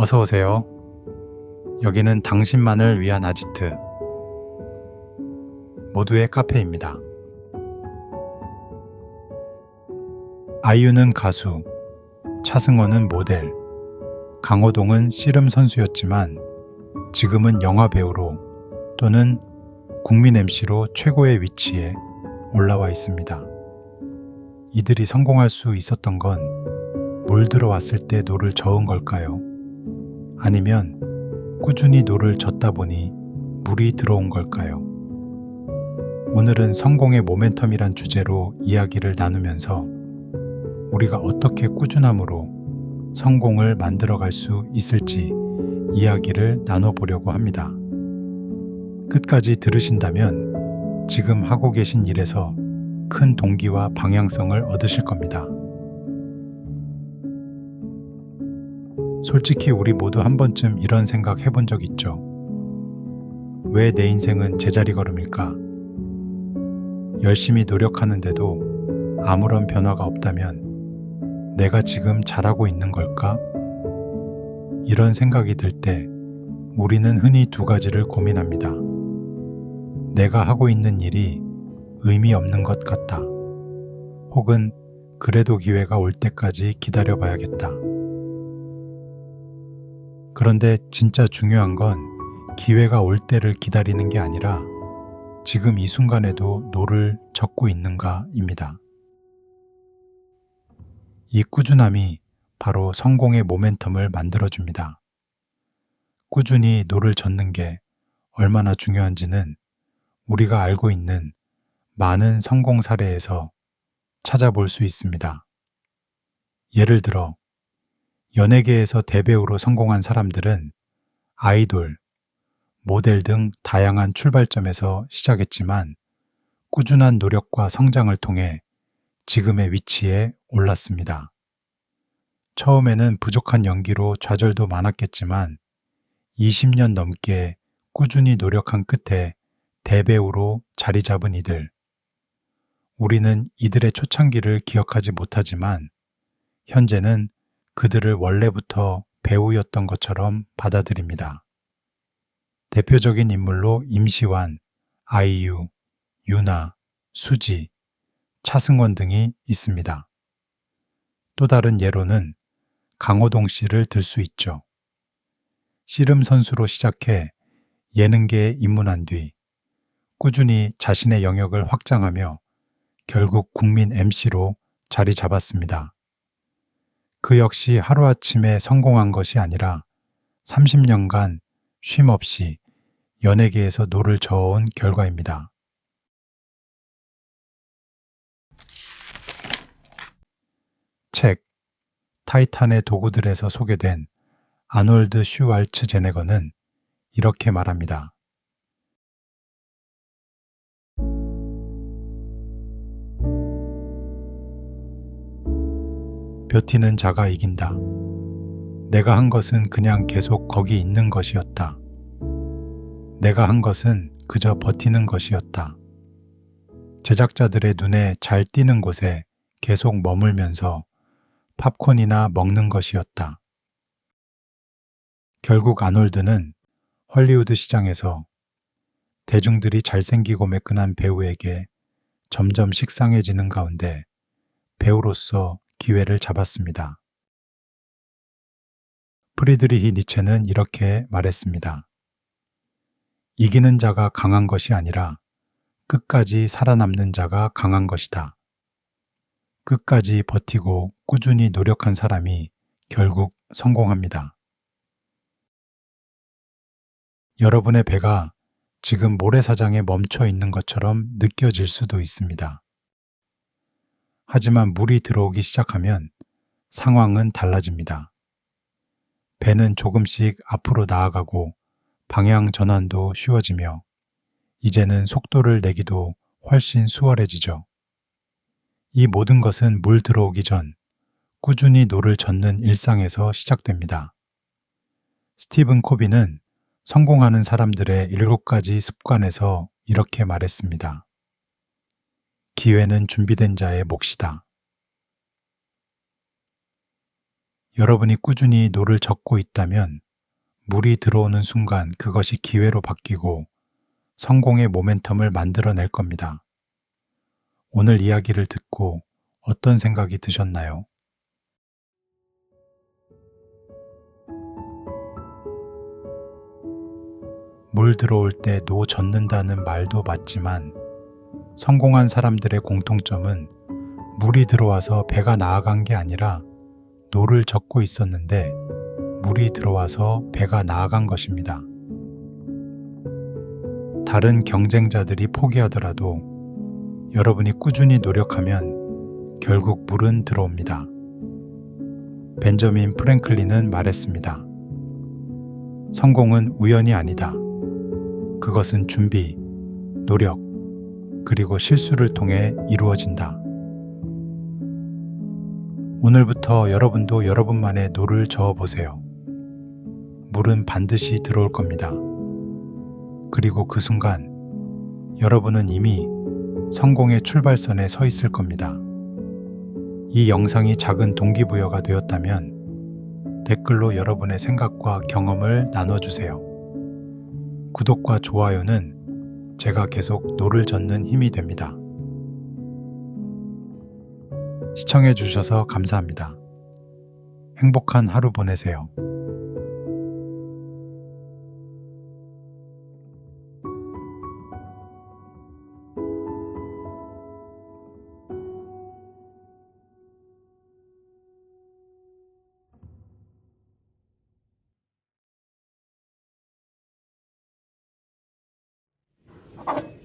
어서 오세요. 여기는 당신만을 위한 아지트 모두의 카페입니다. 아이유는 가수, 차승원은 모델, 강호동은 씨름 선수였지만 지금은 영화 배우로 또는 국민 MC로 최고의 위치에 올라와 있습니다. 이들이 성공할 수 있었던 건 물 들어왔을 때 노를 저은 걸까요? 아니면 꾸준히 노를 젓다 보니 물이 들어온 걸까요? 오늘은 성공의 모멘텀이란 주제로 이야기를 나누면서 우리가 어떻게 꾸준함으로 성공을 만들어갈 수 있을지 이야기를 나눠보려고 합니다. 끝까지 들으신다면 지금 하고 계신 일에서 큰 동기와 방향성을 얻으실 겁니다. 솔직히 우리 모두 한 번쯤 이런 생각 해본 적 있죠. 왜 내 인생은 제자리 걸음일까? 열심히 노력하는데도 아무런 변화가 없다면 내가 지금 잘하고 있는 걸까? 이런 생각이 들 때 우리는 흔히 두 가지를 고민합니다. 내가 하고 있는 일이 의미 없는 것 같다. 혹은 그래도 기회가 올 때까지 기다려 봐야겠다. 그런데 진짜 중요한 건 기회가 올 때를 기다리는 게 아니라 지금 이 순간에도 노를 젓고 있는가입니다. 이 꾸준함이 바로 성공의 모멘텀을 만들어줍니다. 꾸준히 노를 젓는 게 얼마나 중요한지는 우리가 알고 있는 많은 성공 사례에서 찾아볼 수 있습니다. 예를 들어, 연예계에서 대배우로 성공한 사람들은 아이돌, 모델 등 다양한 출발점에서 시작했지만 꾸준한 노력과 성장을 통해 지금의 위치에 올랐습니다. 처음에는 부족한 연기로 좌절도 많았겠지만 20년 넘게 꾸준히 노력한 끝에 대배우로 자리 잡은 이들. 우리는 이들의 초창기를 기억하지 못하지만 현재는 그들을 원래부터 배우였던 것처럼 받아들입니다. 대표적인 인물로 임시완, 아이유, 유나, 수지, 차승원 등이 있습니다. 또 다른 예로는 강호동 씨를 들 수 있죠. 씨름 선수로 시작해 예능계에 입문한 뒤 꾸준히 자신의 영역을 확장하며 결국 국민 MC로 자리 잡았습니다. 그 역시 하루아침에 성공한 것이 아니라 30년간 쉼 없이 연예계에서 노를 저어온 결과입니다. 책 타이탄의 도구들에서 소개된 아놀드 슈왈츠 제네거는 이렇게 말합니다. 벼티는 자가 이긴다. 내가 한 것은 그냥 계속 거기 있는 것이었다. 내가 한 것은 그저 버티는 것이었다. 제작자들의 눈에 잘 띄는 곳에 계속 머물면서 팝콘이나 먹는 것이었다. 결국 아놀드는 헐리우드 시장에서 대중들이 잘생기고 매끈한 배우에게 점점 식상해지는 가운데 배우로서 기회를 잡았습니다. 프리드리히 니체는 이렇게 말했습니다. 이기는 자가 강한 것이 아니라 끝까지 살아남는 자가 강한 것이다. 끝까지 버티고 꾸준히 노력한 사람이 결국 성공합니다. 여러분의 배가 지금 모래사장에 멈춰 있는 것처럼 느껴질 수도 있습니다. 하지만 물이 들어오기 시작하면 상황은 달라집니다. 배는 조금씩 앞으로 나아가고 방향 전환도 쉬워지며 이제는 속도를 내기도 훨씬 수월해지죠. 이 모든 것은 물 들어오기 전 꾸준히 노를 젓는 일상에서 시작됩니다. 스티븐 코비는 성공하는 사람들의 일곱 가지 습관에서 이렇게 말했습니다. 기회는 준비된 자의 몫이다. 여러분이 꾸준히 노를 젓고 있다면 물이 들어오는 순간 그것이 기회로 바뀌고 성공의 모멘텀을 만들어낼 겁니다. 오늘 이야기를 듣고 어떤 생각이 드셨나요? 물 들어올 때 노 젓는다는 말도 맞지만 성공한 사람들의 공통점은 물이 들어와서 배가 나아간 게 아니라 노를 젓고 있었는데 물이 들어와서 배가 나아간 것입니다. 다른 경쟁자들이 포기하더라도 여러분이 꾸준히 노력하면 결국 물은 들어옵니다. 벤저민 프랭클린은 말했습니다. 성공은 우연이 아니다. 그것은 준비, 노력, 그리고 실수를 통해 이루어진다. 오늘부터 여러분도 여러분만의 노를 저어 보세요. 물은 반드시 들어올 겁니다. 그리고 그 순간 여러분은 이미 성공의 출발선에 서 있을 겁니다. 이 영상이 작은 동기부여가 되었다면 댓글로 여러분의 생각과 경험을 나눠주세요. 구독과 좋아요는 제가 계속 노를 젓는 힘이 됩니다. 시청해 주셔서 감사합니다. 행복한 하루 보내세요. you.